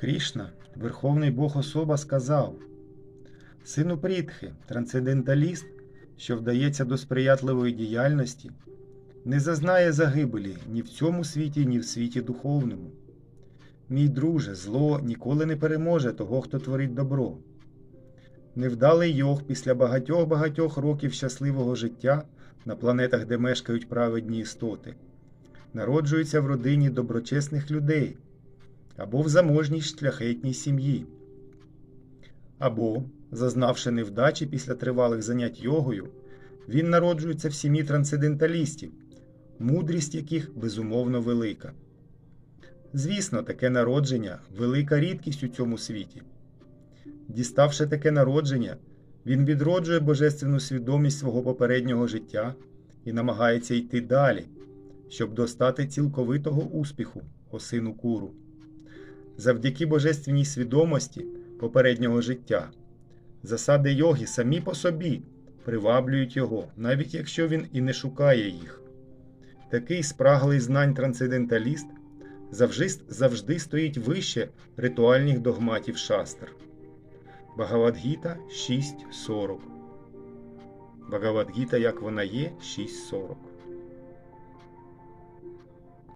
Крішна, Верховний Бог особа, сказав: Сину Прітхи, трансценденталіст, що вдається до сприятливої діяльності, не зазнає загибелі ні в цьому світі, ні в світі духовному. Мій друже, зло ніколи не переможе того, хто творить добро. Невдалий йог після багатьох-багатьох років щасливого життя на планетах, де мешкають праведні істоти, народжується в родині доброчесних людей або в заможній шляхетній сім'ї, або, зазнавши невдачі після тривалих занять йогою, він народжується в сім'ї трансценденталістів, мудрість яких безумовно велика. Звісно, таке народження велика рідкість у цьому світі. Діставши таке народження, він відроджує божественну свідомість свого попереднього життя і намагається йти далі, щоб достати цілковитого успіху, о сину куру. Завдяки божественній свідомості попереднього життя, засади йоги самі по собі приваблюють його, навіть якщо він і не шукає їх. Такий спраглий знань трансценденталіст завжди, стоїть вище ритуальних догматів шастр. Багавадгіта 6.40 Багавадгіта, як вона є, 6.40